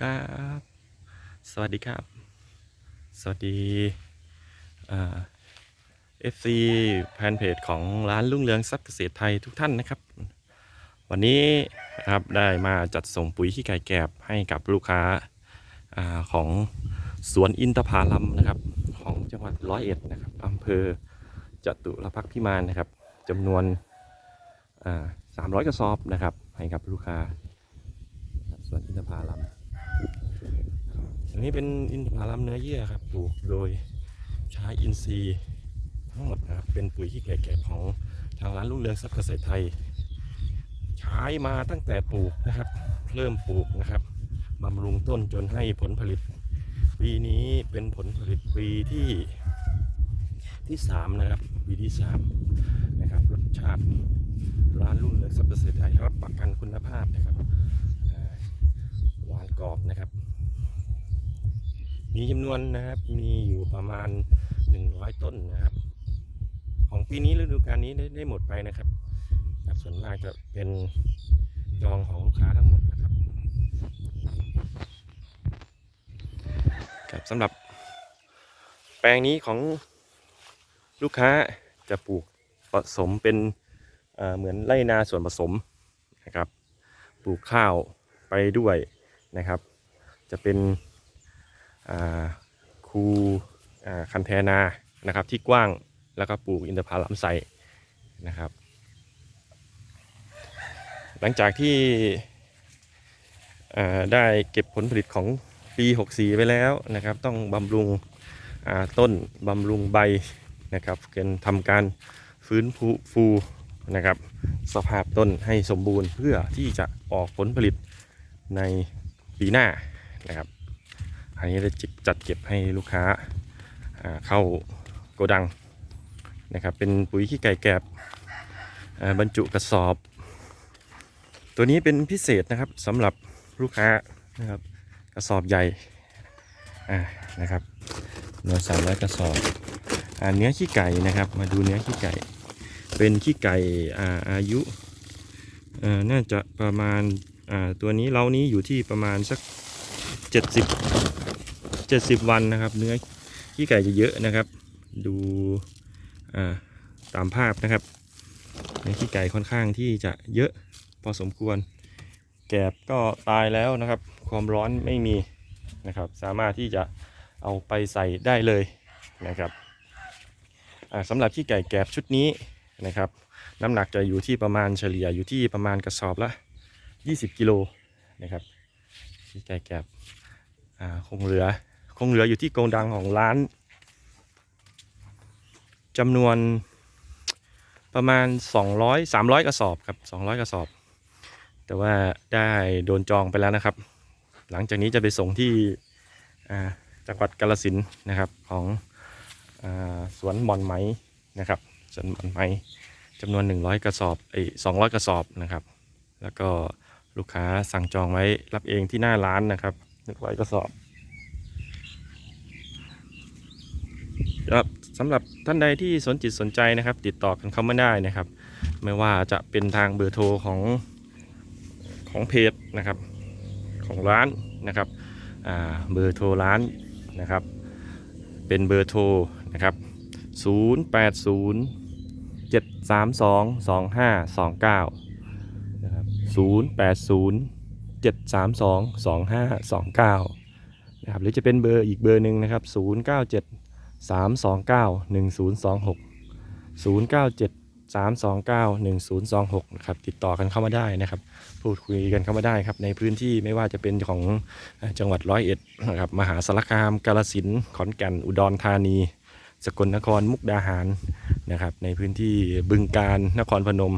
ครับ สวัสดีครับ สวัสดีเอฟซีแฟนเพจของร้านรุ่งเรืองทรัพย์เกษตรไทยทุกท่านนะครับ วันนี้ครับได้มาจัดส่งปุ๋ยขี้ไก่แกบให้กับลูกค้าอาของสวนอินทผลัมนะครับ ของจังหวัดร้อยเอ็ดนะครับอำเภอจตุรพักษ์พิมานนะครับจำนวนสามร้อยกระสอบนะครับ ให้กับลูกค้าสวนอินทผลัม อันนี้เป็นอินทผลัมเนื้อเยื่อครับปลูกโดยใช้อินทรีย์ทั้งหมดนะครับเป็นปุ๋ยขี้ไก่แกบของทางร้านรุ่งเรืองทรัพย์เกษตรไทย ใช้มาตั้งแต่ปลูกนะครับ เริ่มปลูกนะครับบำรุงต้นจนให้ผลผลิต ปีนี้เป็นผลผลิตปีที่ที่สามนะครับปีที่สามนะครับรสชาติร้านรุ่งเรืองทรัพย์เกษตรไทยรับประกันคุณภาพนะครับหวานกรอบนะครับ มีจำนวนนะครับ มีอยู่ประมาณ 100 ต้นนะครับ ของปีนี้ฤดูกาลนี้ได้ได้หมดไปนะครับครับ ส่วนมากจะเป็นจองของลูกค้าทั้งหมดนะครับ ครับสำหรับ แปลงนี้ของลูกค้าจะปลูกผสมเป็นเเหมือนไรนาส่วนผสมนะครับ ปลูกข้าวไปด้วยนะครับ จะเป็น คูคันแทนานะครับที่กว้างแล้วก็ปลูกอินทผลัมใส่นะครับ หลังจากที่ได้เก็บผลผลิตของปี 64 ไปแล้วนะครับ ต้องบำรุงต้นบำรุงใบนะครับเกินทำการฟื้นฟูฟูนะครับ สภาพต้นให้สมบูรณ์เพื่อที่จะออกผลผลิตในปีหน้านะครับ อันนี้ได้จัดเก็บให้ลูกค้าเข้าโกดังนะครับเป็นปุ๋ยขี้ไก่แกบบรรจุกระสอบ ตัวนี้เป็นพิเศษนะครับสำหรับลูกค้านะครับกระสอบใหญ่นะครับหน่วยสามร้อยกระสอบอเนื้อขี้ไก่นะครับ มาดูเนื้อขี้ไก่ เป็นขี้ไก่อาอายุน่าจะประมาณาตัวนี้เรานี้อยู่ที่ประมาณสัก 70 70วันนะครับ เนื้อขี้ไก่จะเยอะนะครับ ดูตามภาพนะครับเนื้อขี้ไก่ค่อนข้างที่จะเยอะพอสมควร แกบก็ตายแล้วนะครับ ความร้อนไม่มีนะครับ สามารถที่จะเอาไปใส่ได้เลยนะครับสำหรับขี้ไก่แกบชุดนี้นะครับ น้ำหนักจะอยู่ที่ประมาณเฉลี่ยอยู่ที่ประมาณกระสอบละ 20 กิโลนะครับขี้ไก่แกบคงเหลือ คงเหลืออยู่ที่โกดังของร้านจำนวนประมาณ 200 300 กระสอบครับ 200 กระสอบ แต่ว่าได้โดนจองไปแล้วนะครับ หลังจากนี้จะไปส่งที่จังหวัดกาฬสินนะครับของอสวนหมอนไหมนะครับสวนหมอนไหมจำนวน 100 กระสอบไอ้200 กระสอบนะครับ แล้วก็ลูกค้าสั่งจองไว้รับเองที่หน้าร้านนะครับหนึ่งร้กระสอบ ครับสำหรับท่านใดที่สนจิตสนใจนะครับ ติดต่อกันเข้ามาได้นะครับ ไม่ว่าจะเป็นทางเบอร์โทรของของเพจนะครับของร้านนะครับเบอร์โทรร้านนะครับ เป็นเบอร์โทรนะครับ 080 732 2529นะครับ080 732 2529นะครับหรือจะเป็นเบอร์อีกเบอร์หนึ่งนะครับ 097 329 1026 097 329 1026นะครับติดต่อกันเข้ามาได้นะครับ พูดคุยกันเข้ามาได้ครับ ในพื้นที่ไม่ว่าจะเป็นของจังหวัดร้อยเอ็ดนะครับมหาสารคามกาฬสินขอนแก่นอุดรธานี สกลนครมุกดาหารนะครับ ในพื้นที่บึงกาฬนครพนม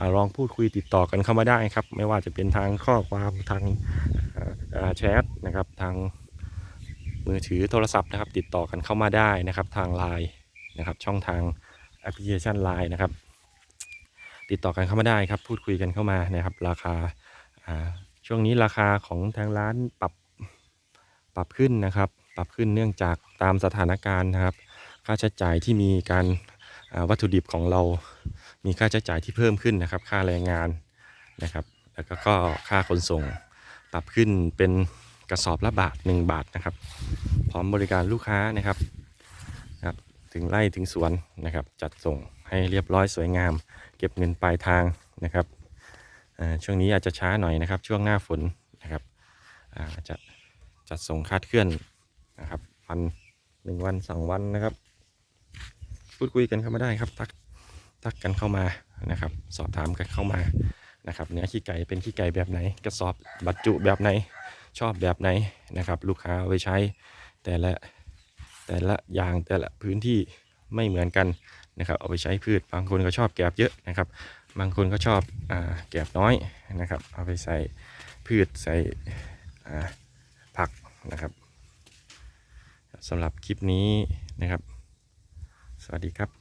อลองพูดคุยติดต่อกันเข้ามาได้ครับ ไม่ว่าจะเป็นทางข้อความทางแชทนะครับทาง มือถือโทรศัพท์นะครับ ติดต่อกันเข้ามาได้นะครับ ทางไลน์นะครับ ช่องทางแอปพลิเคชันไลน์นะครับ ติดต่อกันเข้ามาได้ครับ พูดคุยกันเข้ามานะครับ ราคาช่วงนี้ราคาของทางร้านปรับปรับขึ้นนะครับ ปรับขึ้นเนื่องจากตามสถานการณ์นะครับ ค่าใช้จ่ายที่มีการวัตถุดิบของเรา มีค่าใช้จ่ายที่เพิ่มขึ้นนะครับ ค่าแรงงานนะครับ แล้วก็ค่าขนส่งปรับขึ้นเป็น กระสอบละบาท 1 บาทนะครับ พร้อมบริการลูกค้านะครับครับ ถึงไร่ถึงสวนนะครับ จัดส่งให้เรียบร้อยสวยงาม เก็บเงินปลายทางนะครับอ่าช่วงนี้อาจจะช้าหน่อยนะครับ ช่วงหน้าฝนนะครับอ่าจะจัดส่งคาดเคลื่อนนะครับวันหนึ่งวันสองวันนะครับ พูดคุยกันเข้ามาได้ครับทักทักกันเข้ามานะครับ สอบถามกันเข้ามานะครับ เนื้อขี้ไก่เป็นขี้ไก่แบบไหน กระสอบ บรรจุแบบไหน ชอบแบบไหนนะครับ ลูกค้าเอาไปใช้แต่ละแต่ละอย่างแต่ละพื้นที่ไม่เหมือนกันนะครับ เอาไปใช้พืช บางคนก็ชอบแกบเยอะนะครับ บางคนก็ชอบอแกบน้อยนะครับ เอาไปใส่พืชใส่ผักนะครับสำหรับคลิปนี้นะครับ สวัสดีครับ